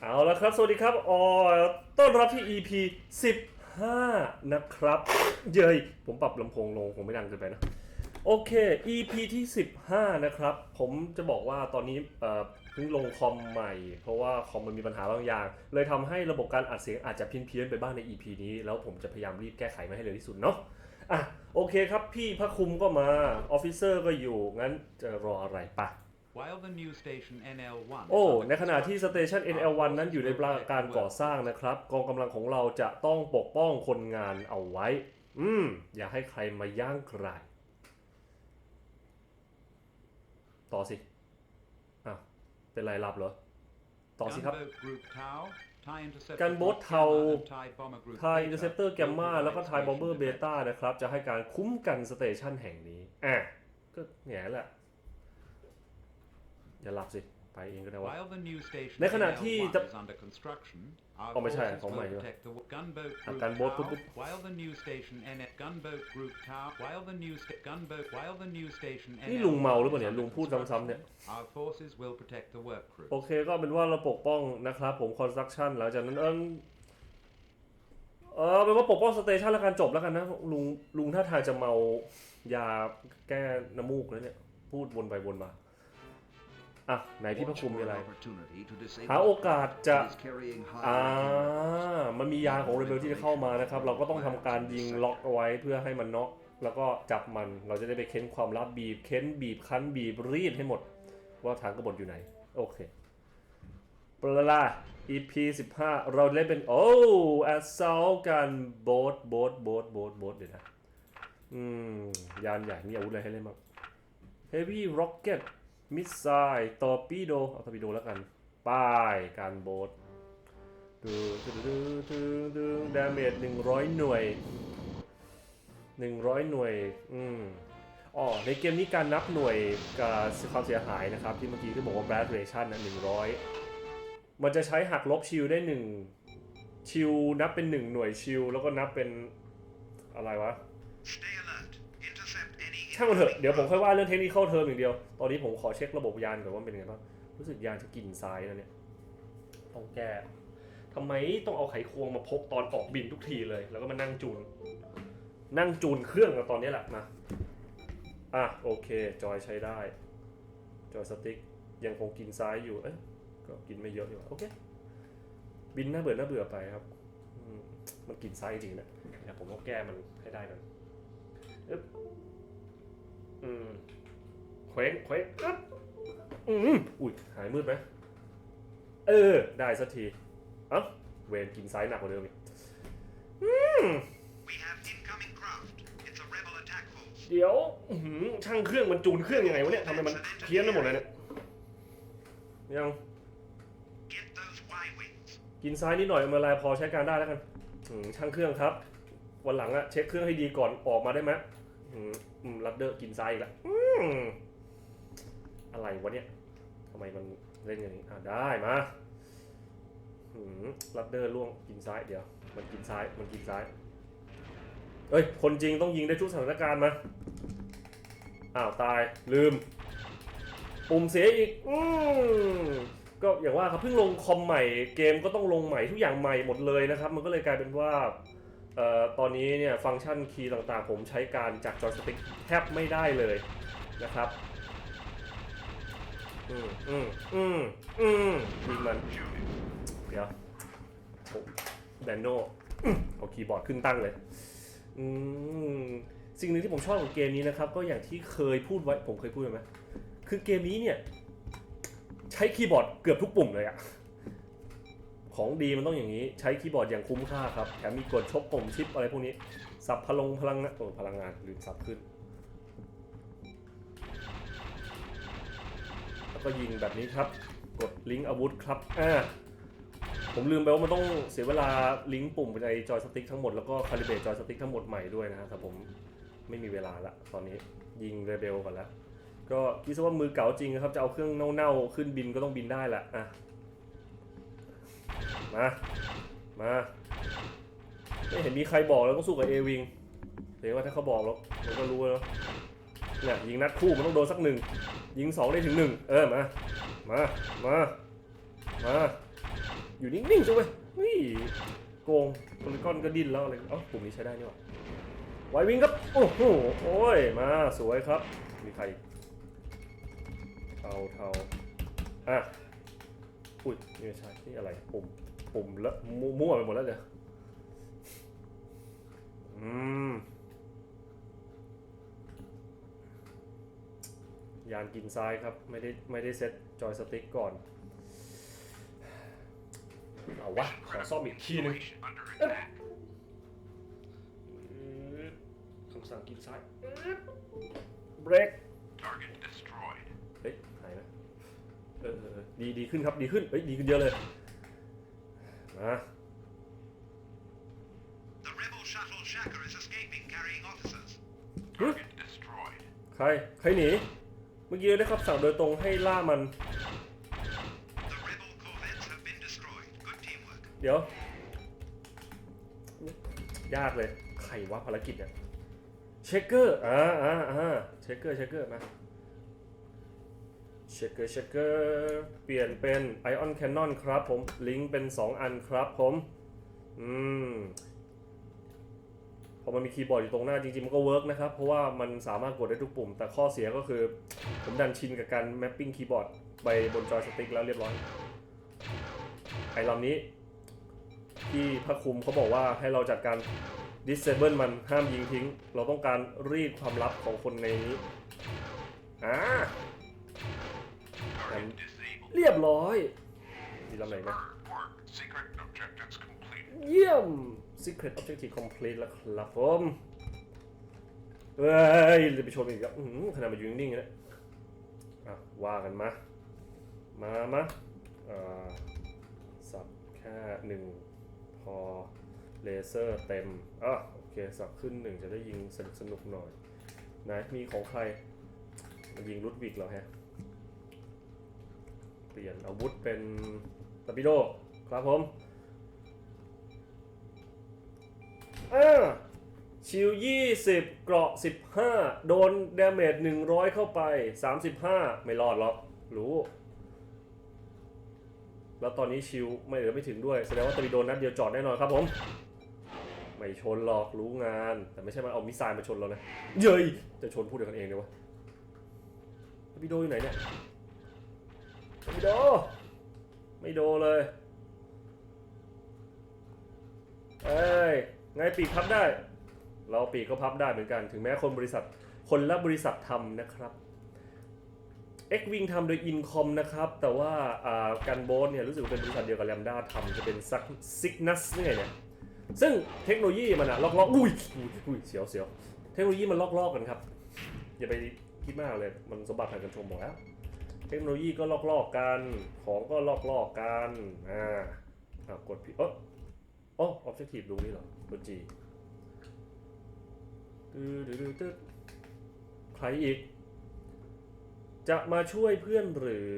เอาละครับ สวัสดีครับออต้อนรับที่ EP 15 นะครับ เย้ยผมปรับลำโพงลงคงไม่ดังเกินไปนะ โอเค EP ที่ 15 นะครับ ผมจะบอกว่าตอนนี้เอ่อเพิ่งลงคอมใหม่ เพราะว่าคอมมันมีปัญหาบางอย่าง เลยทำให้ระบบการอัดเสียงอาจจะเพี้ยนๆไปบ้างใน EP นี้ แล้วผมจะพยายามรีบแก้ไขมาให้เร็วที่สุดเนาะอะโอเคครับพี่พระคุมก็มาออฟฟิเซอร์ก็อยู่งั้นจะรออะไรปะ While the new station NL1 โอ้ ในขณะที่สเตชัน NL1 นั้นอยู่ในการก่อสร้างนะครับ กองกำลังของเราจะต้องปกป้องคนงานเอาไว้ อืม อย่าให้ใครมาย่างกรายต่อสิอ้าวเป็นไรหลับเหรอ ต่อสิครับ Gunboat Group Tau, Thai Interceptor กันโบส Group เทา Gamma and Thai Bomber Group ไทย Beta อินเตอร์เซปเตอร์แกมมาแล้วก็ไทยบอมเบอร์เบต้านะครับ จะให้การคุ้มกันสเตชันแห่งนี้อะก็แง่แหละ อย่าหลับสิ ไปเองก็ได้วะ While the new station ในขณะที่ NL1 จะ is under construction, our อ๋อไม่ใช่ forces ของใหม่ will ด้วย protect the gunboat อะ group กันโบสปุ๊บ Tau, ปุ๊บ while the new station NL gunboat group Tau, while the new sta- gunboat while the new station นี่ NL1 ลุงเมาหรือเปล่าเนี่ย is ลุ under งพูดซ้ำๆเนี่ย construction, Our forces will protect the work crew. โอเคก็เป็นว่าเราปกป้องนะครับ ผมคอนสตรักชั่นหลังจากนั้นเออเออเป็นว่าปกป้องสเตชันแล้วกันจบแล้วกันนะ ลุงลุงท่าทางจะเมายาแก้น้ำมูกแล้วเนี่ย พูดวนไปวนมา อะไหนพี่พระคุมมีอะไรหาโอกาสจะอ่ามันมียาของเรเบลที่จะเข้ามานะครับ เราก็ต้องทำการยิงล็อกเอาไว้เพื่อให้มันน็อกแล้วก็จับมันเราจะได้ไปเค้นความลับบีบเค้นบีบคั้นบีบรีดให้หมด ว่าฐานกบฏอยู่ไหน โอเคปลาลา EP 15 เราเล่นเป็น โอ้แอสซ l กันโบสโบสโบสโบสโบสเดี๋ยวนะ อืม ยานใหญ่มีอาวุธอะไรให้เล่นบ้าง Heavy Rocket Missile Torpedo เอา Torpedo แล้วกัน ป้ายการโบสดูดูดูดูดูดาเมจ100หน่วย100หน่วย อืมอ๋อในเกมนี้การนับหน่วยกับความเสียหายนะครับ ที่เมื่อกี้ที่บอกว่า blast ration นะ100มันจะใช้หักลบชิลได้1ชิลนับเป็น1หน่วยชิลแล้วก็นับเป็นอะไรวะ Stay alert. Intercept any ช่างมันเถอะ เดี๋ยวผมค่อยว่าเรื่องเทคนิคเข้าเทอมอย่างเดียว ตอนนี้ผมขอเช็คระบบยานก่อนว่าเป็นยังไงบ้าง รู้สึกยานจะกินซ้ายแล้วเนี่ย ต้องแก้ทำไมต้องเอาไขควงมาพกตอนออกบินทุกทีเลย แล้วก็มานั่งจูน นั่งจูนเครื่องกันตอนนี้แหละมา อะโอเค จอยใช้ได้ จอยสติ๊กยังคงกินซ้ายอยู่ เอ๊ะก็กินไม่เยอะอยู่าโอเค บินน่าเบื่อน่าเบื่อไปครับอืมมันกินซ้ายจริงนะเดี๋ยวผมต้องแก้มันให้ได้หน่อย อึ๊บอืมเคว้งเคว้งอึ๊บอืมอุ้ยหายมืดไหมเออ ได้สักทีเอ้าเวนกินซ้ายหนักกว่าเดิมอีก We have incoming craft. It's a rebel attack force. เดี๋ยวอื้อหือช่างเครื่องมันจูนเครื่องยังไงวะเนี่ยทำไมมันเพี้ยนไปหมดเลยเนี่ยยัง Get those Y-wings. กินซ้ายนิดหน่อยมาลายพอใช้การได้แล้วกันอืมช่างเครื่องครับ วันหลังอะเช็คเครื่องให้ดีก่อนออกมาได้ไหม อืมอืมรัดเดอร์กินซ้ายอีกแล้วอืมอะไรวะเนี่ยทำไมมันเล่นอย่างนี้อะได้มาอืมรัดเดอร์ล่วงกินซ้ายเดี๋ยว มันกินซ้ายมันกินซ้ายเอ้ยคนจริงต้องยิงได้ทุกสถานการณ์มาอ้าวตายลืม ปุ่มเสียอีก อืมก็อย่างว่าครับเพิ่งลงคอมใหม่เกมก็ต้องลงใหม่ทุกอย่างใหม่หมดเลยนะครับ มันก็เลยกลายเป็นว่า ตอนนี้เนี่ยฟังก์ชันคีย์ต่างๆ ผมใช้การจากจอยสติ๊กแทบไม่ได้เลยนะครับอืมอืมอืมอืมยิงมันเดี๋ยวโอ้แดนโนเอาคีย์บอร์ดขึ้นตั้งเลยอืมสิ่งหนึ่งที่ผมชอบของเกมนี้นะครับ ก็อย่างที่เคยพูดไว้ผมเคยพูดไว้ไหมคือเกมนี้เนี่ย ใช้คีย์บอร์ดเกือบทุกปุ่มเลยอะ ของดีมันต้องอย่างนี้ใช้คีย์บอร์ดอย่างคุ้มค่าครับ แถมมีกดชกปุ่มชิปอะไรพวกนี้ สับพลังพลังงานโอ้พลังงานลืมสับขึ้น แล้วก็ยิงแบบนี้ครับ กดลิงก์อาวุธครับอ่าผมลืมไปว่ามันต้องเสียเวลาลิงก์ปุ่มในจอยสติ๊กทั้งหมดแล้วก็คาลิเบรตจอยสติ๊กทั้งหมดใหม่ด้วยนะฮะแต่ผมไม่มีเวลาละตอนนี้ยิงเรเบลก่อนแล้วก็คิดซะว่ามือเก๋าจริงนะครับจะเอาเครื่องเน่าๆขึ้นบินก็ต้องบินได้แหละอะ มา มา ไม่เห็นมีใครบอกแล้วต้องสู้กับเอวิงเห็นว่าถ้าเขาบอกแล้วมันก็รู้แล้วเนี่ยยิงนัดคู่มันต้องโดนสักหนึ่ง ยิงสองได้ถึงหนึ่งเออมา มา มา มา อยู่นิ่งๆจ้ะเว้ยนี่โกงโพลิกอนก็ดิ้นแล้วอะไรเอ้าปุ่มนี้ใช้ได้นี่หว่าไววิงครับ โอ้โหโอ้ย มาสวยครับ มีใครเทาเทาอะอุ้ยนี่ใช่นี่อะไรปุ่ม ปุ่มละมั่วไปหมดแล้วเดี๋ยอืมยานกินซ้ายครับ ไม่ได้ไม่ได้เซ็ตจอยสติ๊กก่อน เอาวะ ขอซ่อมอีกทีหนึงคำสั่งกินซ้ายเบรกเฮ้ยหายนะเออดีดีขึ้นครับ ดีขึ้น เฮ้ย ดีขึ้นเยอะเลย Target destroyed. ใคร ใครหนี เมื่อกี้ได้ครับสั่งโดยตรงให้ล่ามัน The rebel corvettes have been destroyed. Good teamwork. เดี๋ยว ยากเลย ใครวะภารกิจเนี่ย เช็คเกอร์ อ่าอ่าอ่าเช็คเกอร์ เช็คเกอร์ มา เช็คเกอร์เช็คเกอร์เปลี่ยนเป็นไอออนแคนนอนครับผม ลิงก์เป็น 2 อันครับผม อืม พอมันมีคีย์บอร์ดอยู่ตรงหน้าจริงๆ มันก็เวิร์กนะครับ เพราะว่ามันสามารถกดได้ทุกปุ่ม แต่ข้อเสียก็คือ ผมดันชินกับการแมปปิ้งคีย์บอร์ดไปบนจอยสติ๊กแล้วเรียบร้อย ไอ้ลำนี้ ที่พระคุมเขาบอกว่าให้เราจัดการ disable มันห้ามยิงทิ้ง เราต้องการรีดความลับของคนในนี้ อ่า Target disabled. เรียบร้อยมีลำไหนนะ Superb work. Secret objectives completed. เยี่ยม secret objective complete แล้วครับผมเฮ้ยจะไปชนอีกแล้วอื้อหือขนาดมาอยู่นิ่งๆนะอะว่ากันมา มามาอ่าสับแค่หนึ่งพอเลเซอร์เต็มอะโอเค สับขึ้นหนึ่งจะได้ยิงสนุกสนุกๆหน่อย ไหนมีของใคร มายิงลุดวิกเหรอฮะ เปลี่ยนอาวุธเป็นตาปิโดครับผมอ่าชิว20 เกราะ 15 โดนดาเมจ100 เข้าไป 35 ไม่รอดหรอก รู้ แล้วตอนนี้ชิวไม่เหลือไม่ถึงด้วย แสดงว่าตบีโดนนัดเดียวจอดแน่นอนครับผม ไม่ชนหรอกรู้งาน แต่ไม่ใช่มาเอามิสไซล์มาชนเรานะ เย้ย จะชนพูดเดียวกันเองเลยวะตบีโดอยู่ไหนเนี่ย ตะบีโด ไม่โดเลย เอ้ย ไงปีกพับได้ เราปีกก็พับได้เหมือนกัน ถึงแม้คนบริษัท คนละบริษัททำนะครับ X Wing ทำโดย Incom นะครับ แต่ว่าอ่ากันโบสเนี่ยรู้สึกว่าเป็นบริษัทเดียวกับ Lambda ทำจะเป็นซัก Cygnus เนี่ยเนี่ย ซึ่งเทคโนโลยีมันอะล็อกๆอุ้ยอุ้ยอุ้ยเสียวเสียวเทคโนโลยีมันล็อกๆกันครับ อย่าไปคิดมากเลย มันสมบัติผ่านการชมหมดแล้ว เทคโนโลยีก็ลอกๆกกัน ของก็ลอกๆกกัน อ่าอ่ากดผิดเอออ๋อ objective ดูนี่เหรอตัว G ดืดดืดดืดดืดใครอีก จะมาช่วยเพื่อนหรือ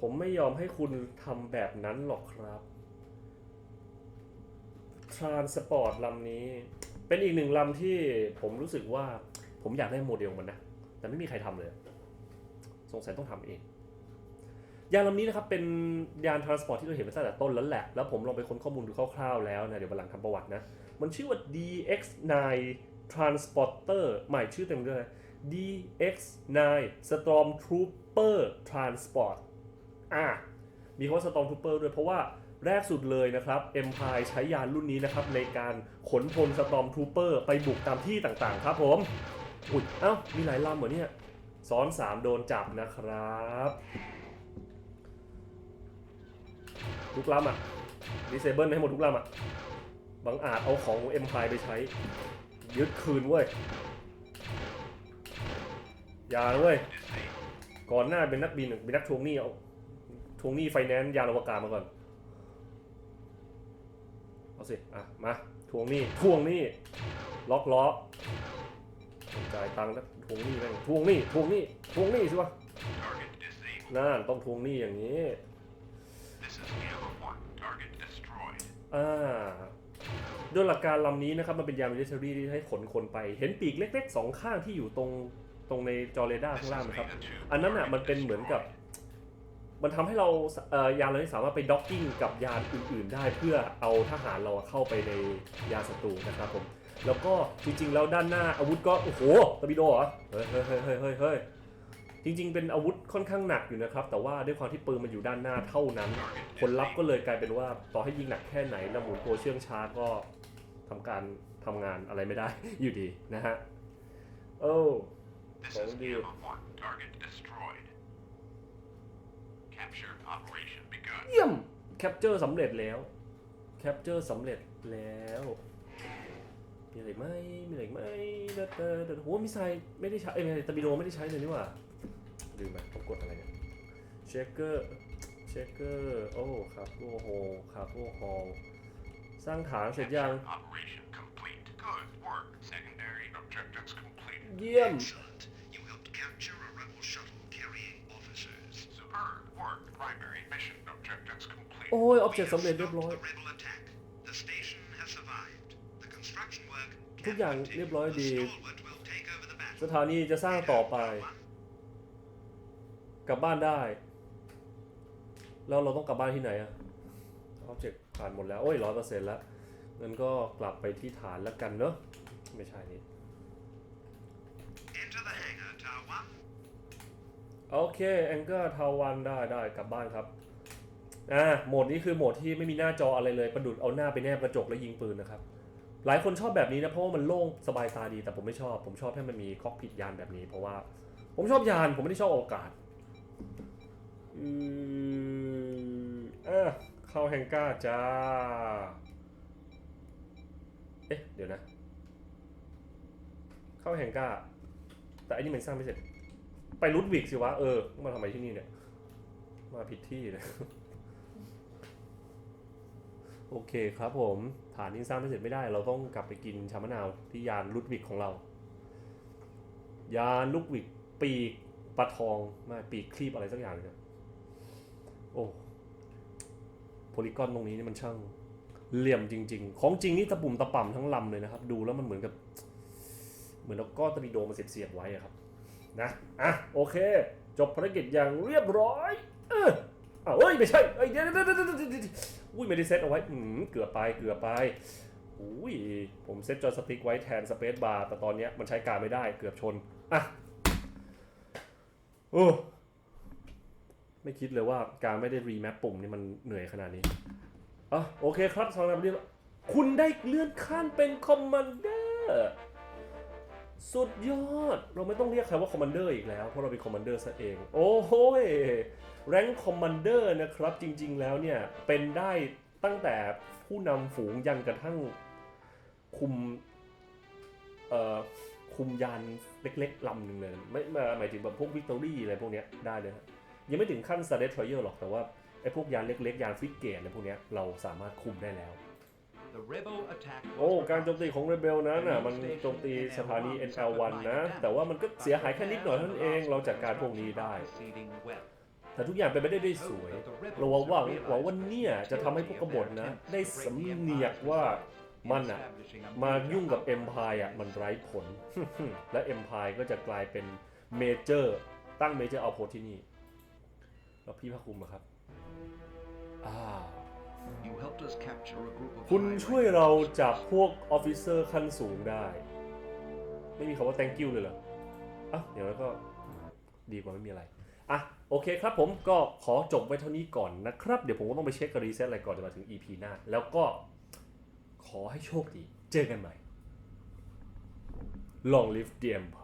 ผมไม่ยอมให้คุณทำแบบนั้นหรอกครับ Transport ลำนี้ เป็นอีกหนึ่งลำที่ผมรู้สึกว่าผมอยากได้โมเดลมันนะ แต่ไม่มีใครทำเลย สงสัยต้องทำเอง ยานลำนี้นะครับเป็นยานทรานสปอร์ตที่เราเห็นมาตั้งแต่ต้นแล้วแหละ แล้วผมลองไปค้นข้อมูลดูคร่าวๆแล้วนะ เดี๋ยวบันหลังทำประวัตินะ มันชื่อว่า DX9 Transporter ใหม่ชื่อเต็มเลย DX9 Stormtrooper Transport อะมีคำว่า Stormtrooper ด้วยเพราะว่าแรกสุดเลยนะครับ Empire ใช้ยานรุ่นนี้นะครับ ในการขนพล Stormtrooper ไปบุกตามที่ต่างๆ ครับผม อุ้ยเอ้า มีหลายลำเหรอเนี่ย ซ้อน 3 โดนจับนะครับทุกลำอะดิเซเบิลให้หมดทุกลำอะบางอาจเอาของเอ็มพายไปใช้ ยึดคืนเว้ย อย่าเว้ย ก่อนหน้าเป็นนักบินเป็นนักทวงหนี้เอาทวงหนี้ไฟแนนซ์ยานอวกาศมาก่อน เอาสิ อะ มา ทวงหนี้ทวงหนี้ ล็อกล้อ จ่ายตังค์นะทวงหนี้แม่งทวงหนี้ทวงหนี้ทวงหนี้สิวะนั่นต้องทวงหนี้อย่างนี้อ่าด้วยหลักการลำนี้นะครับมันเป็นยานมิลิเตอรี่ที่ให้ขนคนไป เห็นปีกเล็กๆสองข้างที่อยู่ตรงตรงในจอเรดาร์ข้างล่าง is ไหมครับ อันนั้นอะมันเป็นเหมือนกับ มันทำให้เราเอ่อยานเรานี้สามารถไปด็อกกิ้งกับยานอื่นๆ ได้เพื่อเอาทหารเราเข้าไปในยานศัตรูนะครับผม แล้วก็จริงๆแล้วด้านหน้าอาวุธก็โอ้โหตะบิโดเหรอเฮ้ยเฮ้ยเฮ้ยเฮ้ยเฮ้ยเฮ้ยจริงๆ เป็นอาวุธค่อนข้างหนักอยู่นะครับ แต่ว่าด้วยความที่ปืนมันอยู่ด้านหน้าเท่านั้น ผลลัพธ์ก็เลยกลายเป็นว่าต่อให้ยิงหนักแค่ไหนนะหมุนตัวเชื่องช้าก็ทำการทำงานอะไรไม่ได้อยู่ดีนะฮะโอ้ This Well, is dear. Gamma 1. Target destroyed. Capture operation begun. เยี่ยมแคปเจอร์สำเร็จแล้วแคปเจอร์สำเร็จแล้ว มีอะไรไหมมีอะไรไหมเดดเดดเดดโหมิสไซล์ไม่ได้ใช้เอ้ยไม่ใช่ตะบิโดไม่ได้ใช้เลยนี่หว่าลืมไปผมกดอะไรเนี่ยเชคเกอร์เชคเกอร์โอ้คาโก้โฮคาโก้ฮอลสร้างฐานเสร็จยัง Capture operation complete. Good work. Secondary objectives complete. เยี่ยม Excellent. You helped capture a rebel shuttle carrying officers. Superb work. Primary mission objectives complete. โอ้ยออบ We เจกต์ have สำเร็จเรียบ stopped ร้อย ทุก can อย่าง continue. เรียบร้อย The ดี stalwart will take over the battle. สถานีจะสร้างต่อไป กลับบ้านได้ แล้วเราต้องกลับบ้านที่ไหนอะออบเจกต์ผ่านหมดแล้ว โอ้ยร้อยเปอร์เซ็นต์แล้วงั้นก็กลับไปที่ฐานแล้วกันเนอะไม่ใช่นี่ Enter the hangar, Tower โอเคแองเกอร์ทาวันได้ได้กลับบ้านครับอ่าโหมดนี้คือโหมดที่ไม่มีหน้าจออะไรเลย ประดุดเอาหน้าไปแนบกระจกแล้วยิงปืนนะครับ หลายคนชอบแบบนี้นะเพราะว่ามันโล่งสบายตาดีแต่ผมไม่ชอบ ผมชอบให้มันมีคอกพิทยานแบบนี้ เพราะว่าผมชอบยานผมไม่ได้ชอบโอกาศอืมอะเข้าแฮงก้าจ้า เอ๊ะ เดี๋ยวนะ เข้าแฮงก้า แต่อันนี้มันสร้างไม่เสร็จ ไปลุดวิกสิวะ เออ มาทำไมที่นี่เนี่ย มาผิดที่เลย โอเคครับผมฐานนี้สร้างไม่เสร็จไม่ได้ เราต้องกลับไปกินชามะนาวที่ยานลุดวิกของเรา ยานลุดวิกปีกปลาทองไมาปีกคลีบอะไรสักอย่างเนี่ยโอ้โพลีกอนตรงนี้นี่มันช่างเหลี่ยมจริง ๆ ของจริงนี่ตะปุ่มตะป่ำทั้งลำเลยนะครับ ดูแล้วมันเหมือนกับ เหมือนเอาก้อนตะบิโดมาเสียบๆไว้ครับ นะ อะ โอเค จบภารกิจอย่างเรียบร้อย เออ อ้าวเอ้ยไม่ใช่เอ้ยเดี๋ยวเดี๋ยวเดี๋ยวเดี๋ยวเดี๋ยวอุ้ยไม่ได้เซตเอาไว้อืมเกือบไปเกือบไปอุ้ยผมเซตจอยสติ๊กไว้แทนสเปซบาร์แต่ตอนเนี้ยมันใช้การไม่ได้เกือบชนอะโอ้ไม่คิดเลยว่าการไม่ได้รีแมปปุ่มนี่มันเหนื่อยขนาดนี้อะโอเคครับสำหรับวันนี้คุณได้เลื่อนขั้นเป็นคอมมานเดอร์ สุดยอด เราไม่ต้องเรียกใครว่าคอมมานเดอร์อีกแล้ว เพราะเราเป็นคอมมานเดอร์ซะเอง โอ้โหแรงคอมมานเดอร์นะครับ จริง ๆ แล้วเนี่ย เป็นได้ตั้งแต่ผู้นำฝูงยันกระทั่งคุม เอ่อ คุมยานเล็กๆลำหนึ่งเลย ไม่หมายถึงแบบพวกวิกตอรี่อะไรพวกเนี้ยได้เลยยังไม่ถึงขั้นสเตทรอยเออร์หรอกแต่ว่าไอ้พวกยานเล็กๆ ยานฟิกเกตอะไรพวกเนี้ยเราสามารถคุมได้แล้ว โอ้ การโจมตีของเรเบลนั้นน่ะมันโจมตีสถานี NL1 นะ แต่ว่ามันก็เสียหายแค่นิดหน่อยเท่านั้นเอง เราจัดการพวกนี้ได้ แต่ทุกอย่างเป็นไปได้ด้วยสวย เราหวังว่าหวังว่าเนี่ยจะทำให้พวกกบฏนะ ได้สำเนียกว่ามันอะมายุ่งกับ Empire อะมันไร้ผล และ Empire ก็จะกลายเป็นเมเจอร์ตั้งเมเจอร์เอาโพที่นี่ แล้วพี่ภาคคุมอะครับอ้าว You helped us capture a group of คุณ high ช่วยเราจับพวกออฟฟิเซอร์ขั้นสูงได้ ไม่มีคำว่า thank you เลยเหรออะเดี๋ยวแล้วก็ดีกว่าไม่มีอะไร อะ โอเคครับผมก็ขอจบไว้เท่านี้ก่อนนะครับ เดี๋ยวผมก็ต้องไปเช็คกับรีเซ็ตอะไรก่อนจะมาถึง EP หน้า แล้วก็ขอให้โชคดี เจอกันใหม่ Long live the Empire